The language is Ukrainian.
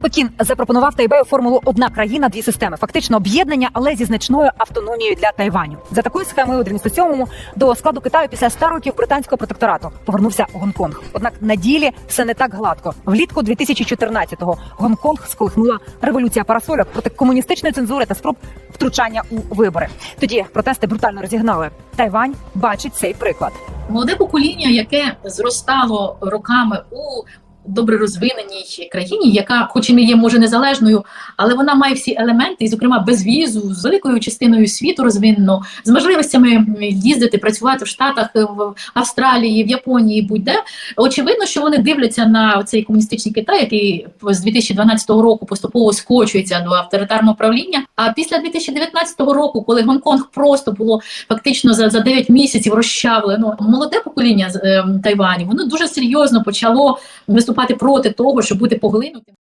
Пекін запропонував Тайбею формулу одна країна, дві системи. Фактично об'єднання, але зі значною автономією для Тайваню. За такою схемою у 97-му до складу Китаю після 100 років британського протекторату повернувся Гонконг. Однак на ділі все не так гладко. Влітку 2014-го Гонконг сколихнула революція парасольок проти комуністичної цензури та спроб втручання у вибори. Тоді протести брутально розігнали. Тайвань бачить цей приклад. молоде покоління, яке зростало роками у добре розвиненій країні, яка, хоч і не є може незалежною, але вона має всі елементи, і, зокрема, без візу, з великою частиною світу розвинено, з можливостями їздити, працювати в Штатах, в Австралії, в Японії, будь-де. Очевидно, що вони дивляться на цей комуністичний Китай, який з 2012 року поступово скочується до авторитарного правління. А після 2019 року, коли Гонконг просто було фактично за, за 9 місяців розчавлено, молоде покоління з е, Тайваню, воно дуже серйозно почало виступати проти того, щоб бути поглинутим.